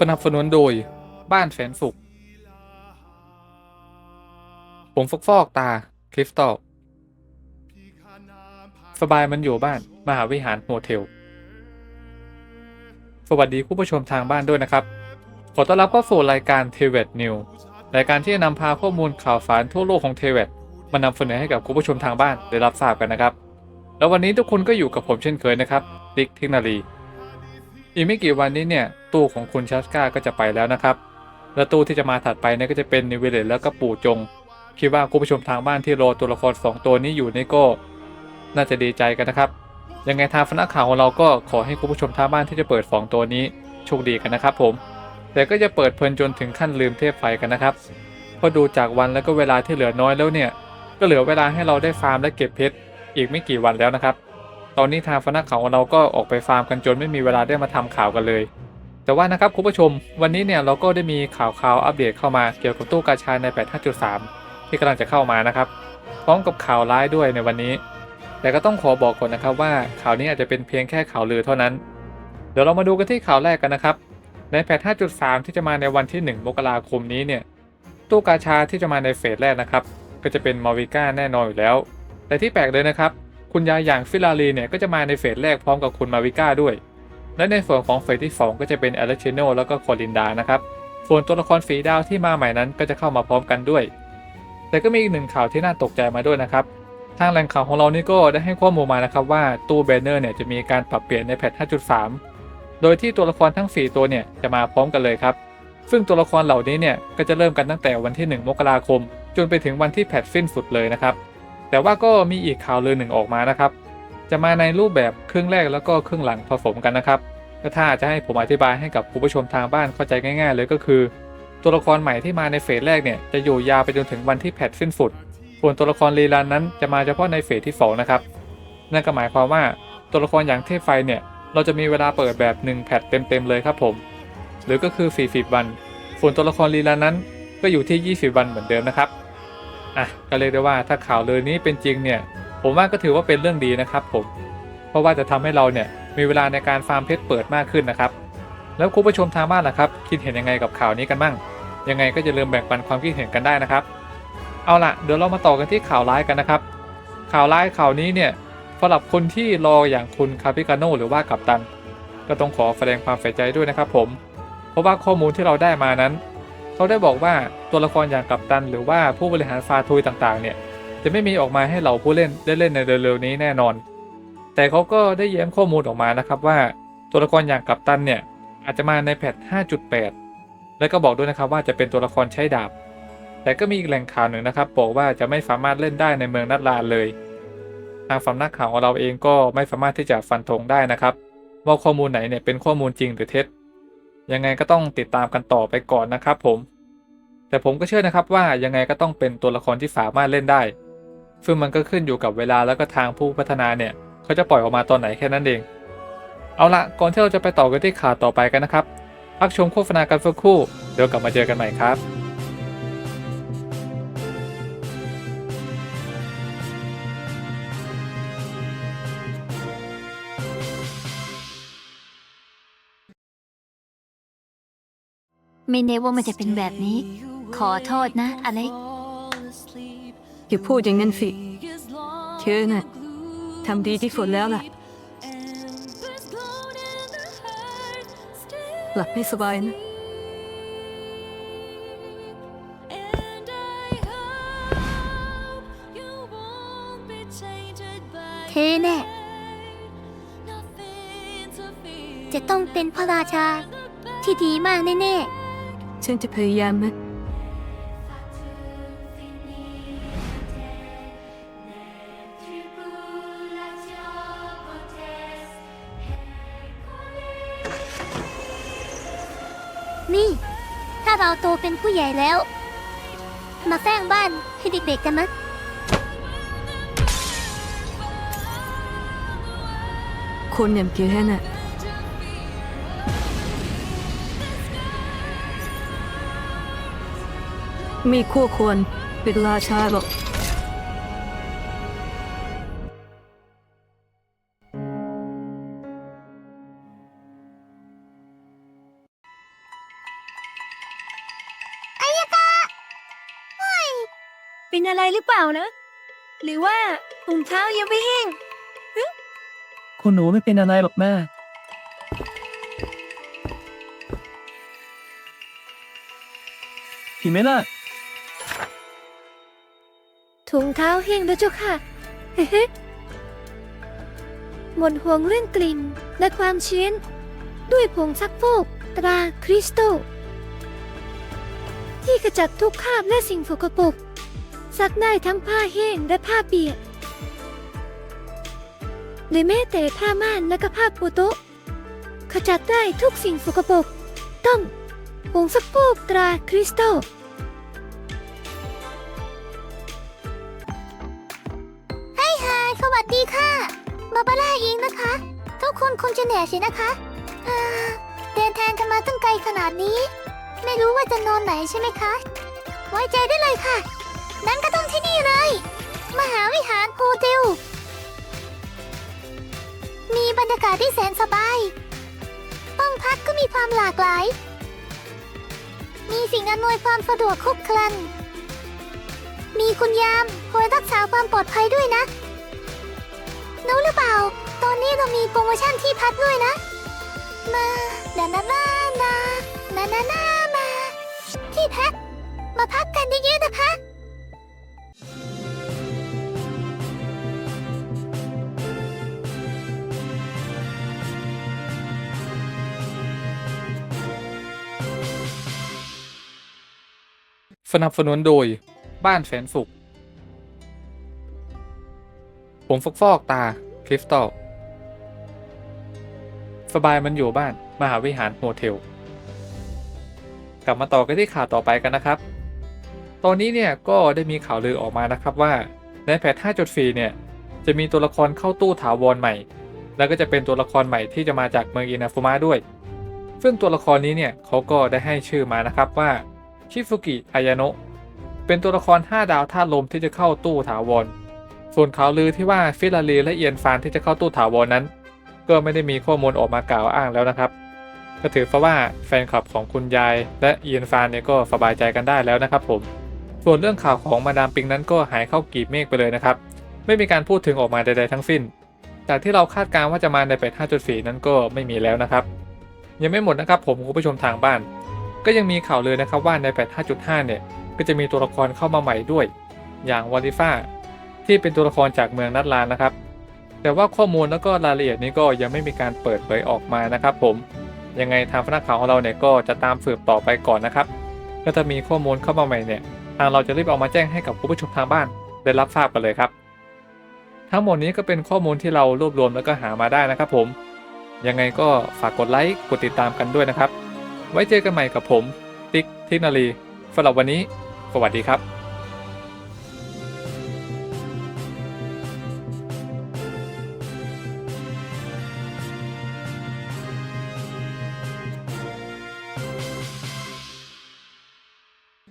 สนับสนุนโดยบ้านแสนสุข ผมฟอกฟอกตา คริสตัลสบายมันอยู่บ้าน มหาวิหารโฮเทล สวัสดีคุณผู้ชมทางบ้านด้วยนะครับ ขอต้อนรับเข้าสู่รายการเทเวตนิวรายการที่จะนำพาข้อมูลข่าวสารทั่วโลกของเทเวตมานำเสนอให้กับคุณผู้ชมทางบ้านได้รับทราบกันนะครับ แล้ววันนี้ทุกคนก็อยู่กับผมเช่นเคยนะครับดิ๊กเทคโนโลยี อีกไม่กี่วันนี้เนี่ยตู้ของคุณชัสกาก็จะไปแล้วนะครับ และตู้ที่จะมาถัดไปเนี่ยก็จะเป็นนิเวเลตแล้วก็ปู่จง คิดว่าคุณผู้ชมทางบ้านที่รอตัวละคร 2 ตัวนี้อยู่นี่ก็น่าจะดีใจกันนะครับยังไงทางคณะข่าวของเราก็ขอให้คุณผู้ชมทางบ้านที่จะเปิด 2 ตัวนี้โชคดีกันนะครับผม แต่ก็จะเปิดเพลินจนถึงขั้นลืมเทพไฟกันนะครับเพราะดูจากวันแล้วก็เวลาที่เหลือน้อยแล้วเนี่ย ก็เหลือเวลาให้เราได้ฟาร์มและเก็บเพชรอีกไม่กี่วันแล้วนะครับ ตอนนี้ทางคณะข่าวของเราก็ออกไปฟาร์มกันจนไม่มีเวลาได้มาทำข่าวกันเลย แต่ว่านะครับคุณผู้ชม วันนี้เนี่ยเราก็ได้มีข่าวข่าวอัปเดตเข้ามาเกี่ยวกับตู้กาชาใน 8.5.3 ที่กำลังจะเข้ามานะครับ พร้อมกับข่าวร้ายด้วยในวันนี้ แต่ก็ต้องขอบอกก่อนนะครับว่าข่าวนี้อาจจะเป็นเพียงแค่ข่าวลือเท่านั้น เดี๋ยวเรามาดูกันที่ข่าวแรกกันนะครับ ในแพท5.3 ที่จะมาในวันที่ 1 มกราคมนี้เนี่ย ตู้กาชาที่จะมาในเฟสแรกนะครับ ก็จะเป็นมาวิก้าแน่นอนอยู่แล้ว แต่ที่แปลกเลยนะครับ คุณยายอย่างฟิลารีเนี่ยก็จะมาในเฟสแรกพร้อมกับคุณมาวิก้าด้วย และในส่วนของเฟสที่ 2 ก็จะเป็นอเลชิโนแล้วก็คอลินดานะครับส่วนตัวละครฝีดาวที่มาใหม่นั้นก็จะเข้ามาพร้อมกันด้วย แต่ก็มีอีกหนึ่งข่าวที่น่าตกใจมาด้วยนะครับทางแหล่งข่าวของเรานี่ก็ได้ให้ข้อมูลมานะครับว่าตู้แบนเนอร์เนี่ยจะมีการปรับเปลี่ยนในแพท 5.3 โดยที่ตัวละครทั้ง 4 ตัวเนี่ยจะมาพร้อมกันเลยครับ ซึ่งตัวละครเหล่านี้เนี่ยก็จะเริ่มกันตั้งแต่วันที่ 1 มกราคม จนไปถึงวันที่แพทสิ้นสุดเลยนะครับ แต่ว่าก็มีอีกข่าวลือหนึ่งออกมานะครับ จะมาในรูปแบบครึ่งแรกแล้วก็ครึ่งหลังผสมกันนะครับก็ถ้าจะให้ผมอธิบายให้กับผู้ชมทางบ้านเข้าใจง่าย ๆ เลยก็คือ ตัวละครใหม่ที่มาในเฟสแรกเนี่ยจะอยู่ยาวไปจนถึงวันที่แพทสิ้นสุด ส่วนตัวละครรีรันนั้นจะมาเฉพาะในเฟสที่2นะครับ นั่นก็หมายความว่าตัวละครอย่างเทพไฟเนี่ยเราจะมีเวลาเปิดแบบ 1 แพทเต็มๆเลยครับผม หรือก็คือ 40 วัน ส่วนตัวละครรีรันนั้นก็อยู่ที่ 20 วันเหมือนเดิมนะครับ อะก็เรียกได้ว่าถ้าข่าวเลยนี้เป็นจริงเนี่ยผมว่าก็ถือว่าเป็นเรื่องดีนะครับผมเพราะว่าจะทำให้เราเนี่ยมีเวลาในการฟาร์มเพชรเปิดมากขึ้นนะครับ แล้วคุณผู้ชมทางบ้านล่ะครับ คิดเห็นยังไงกับข่าวนี้กันบ้างยังไงก็อย่าลืมแบ่งปันความคิดเห็นกันได้นะครับ เอาล่ะเดี๋ยวเรามาต่อกันที่ข่าวร้ายกันนะครับ ข่าวร้ายข่าวนี้เนี่ยสำหรับคนที่รออย่างคุณคาปิกาโนหรือว่ากัปตัน ก็ต้องขอแสดงความเสียใจด้วยนะครับผม เพราะว่าข้อมูลที่เราได้มานั้น เขาได้บอกว่าตัวละครอย่างกัปตัน หรือว่าผู้บริหารฟาทุยต่างๆ เนี่ย จะไม่มีออกมาให้เหล่าผู้เล่นได้เล่นในเร็วๆนี้แน่นอน แต่เขาก็ได้แย้มข้อมูลออกมานะครับว่าตัวละครอย่างกัปตันเนี่ยอาจจะมาในแพท 5.8 และก็บอกด้วยนะครับว่าจะเป็นตัวละครใช้ดาบ แต่ก็มีอีกแหล่งข่าวหนึ่งนะครับบอกว่าจะไม่สามารถเล่นได้ในเมืองนัดลานเลย ทางสำนักข่าวของเราเองก็ไม่สามารถที่จะฟันธงได้นะครับว่าข้อมูลไหนเนี่ยเป็นข้อมูลจริงหรือเท็จ ยังไงก็ต้องติดตามกันต่อไปก่อนนะครับผม แต่ผมก็เชื่อนะครับว่ายังไงก็ต้องเป็นตัวละครที่สามารถเล่นได้ ซึ่งมันก็ขึ้นอยู่กับเวลาแล้วก็ทางผู้พัฒนาเนี่ย เขาจะปล่อยออกมาตอนไหนแค่นั้นเอง เอาละก่อนที่เราจะไปต่อกันที่ข่าวต่อไปกันนะครับพักชมโฆษณากันสักครู่เดี๋ยวกลับมาเจอกันใหม่ครับ ไม่เนว่ามันจะเป็นแบบนี้ ขอโทษนะอเล็ก อย่าพูดอย่างนั้นสิเธอน่ะทำดีที่สุดแล้วล่ะ หลับให้สบายนะ เธอแน่จะต้องเป็นพระราชาที่ดีมากแน่ ฉันจะพยายามนะนี่ ถ้าเราโตเป็นผู้ใหญ่แล้ว มาสร้างบ้านให้เด็กๆกันนะคนอย่างแกน่ะ มีคู่ควรเป็นราชาหรอกเป็นอะไรหรือเปล่านะ หรือว่าปุ่มเท้ายังไม่แห้งคุณหนูไม่เป็นอะไรหรอกแม่ พี่เมล่ะ ถุงเท้าแห้งแล้วเจ้าค่ะ หมดห่วงเรื่องกลิ่นและความชื้น ด้วยผงซักฟอกตราคริสตัลที่ขจัดทุกคราบและสิ่งสกปรกซักได้ทั้งผ้าแห้งและผ้าเปียกหรือแม้แต่ผ้าม่านและก็ผ้าปูโต๊ะขจัดได้ทุกสิ่งสกปรกต้องผงซักฟอกตราคริสตั วัสดีค่ะบาบาร่าเองนะคะ ทุกคนคงจะเหนื่อยสินะคะเดินทางกันมาตั้งไกลขนาดนี้ ไม่รู้ว่าจะนอนไหนใช่ไหมคะ ไว้ใจได้เลยค่ะ นั้นก็ต้องที่นี่เลย มหาวิหารโฮเทลมีบรรยากาศที่แสนสบาย ห้องพักก็มีความหลากหลาย มีสิ่งอำนวยความสะดวกครบครัน มีคุณยามคอยรักษาความปลอดภัยด้วยนะ นี้เรามีโปรโมชั่นที่พักด้วยนะ มาดานานานานานานามา ที่พัก มาพักกันเยอะๆนะคะสนับสนุนโดยบ้านแสนสุข ผมฟอกฟอกตา คริสตัล สบายมันอยู่บ้าน มหาวิหารโฮเทล กลับมาต่อกันที่ข่าวต่อไปกันนะครับ ตอนนี้เนี่ยก็ได้มีข่าวลือออกมานะครับว่าในแพท 5.4 เนี่ยจะมีตัวละครเข้าตู้ถาวรใหม่ แล้วก็จะเป็นตัวละครใหม่ที่จะมาจากเมืองอินาฟุมะด้วย ซึ่งตัวละครนี้เนี่ยเขาก็ได้ให้ชื่อมานะครับว่าชิฟุกิอายาโนะเป็นตัวละคร 5 ดาวธาลมที่จะเข้าตู้ถาวร ส่วนข่าวลือที่ว่าฟิลาลีและเอียนฟานที่จะเข้าตู้ถาวรนั้น ก็ไม่ได้มีข้อมูลออกมากล่าวอ้างแล้วนะครับ ก็ถือซะว่าแฟนคลับของคุณยาย และเอียนฟานเนี่ยก็สบายใจกันได้แล้วนะครับผม ส่วนเรื่องข่าวของมาดามปิงนั้นก็หายเข้ากีบเมฆไปเลยนะครับ ไม่มีการพูดถึงออกมาใดๆทั้งสิ้น จากที่เราคาดการณ์ว่าจะมาในเป็ด5.4 นั้นก็ไม่มีแล้วนะครับ ยังไม่หมดนะครับผมคุณผู้ชมทางบ้าน ก็ยังมีข่าวเลยนะครับว่าในแพท5.5 เนี่ย ก็จะมีตัวละครเข้ามาใหม่ด้วย อย่างวอลิฟ้าที่เป็นตัวละครจากเมืองนัดลานนะครับ แต่ว่าข้อมูลแล้วก็รายละเอียดนี้ก็ยังไม่มีการเปิดเผยออกมานะครับ ผมยังไงทางพนักข่าวของเราเนี่ยก็จะตามสืบต่อไปก่อนนะครับก็จะมีข้อมูลเข้ามาใหม่เนี่ยทางเราจะรีบเอามาแจ้งให้กับผู้ชมทางบ้าน ได้รับทราบกันเลยครับ ทั้งหมดนี้ก็เป็นข้อมูลที่เรารวบรวมแล้วก็หามาได้นะครับผมยังไงก็ฝากกดไลค์กดติดตามกันด้วยนะครับ ไว้เจอกันใหม่กับผม ติ๊กทคโนโลยีสำหรับวันนี้ สวัสดีครับ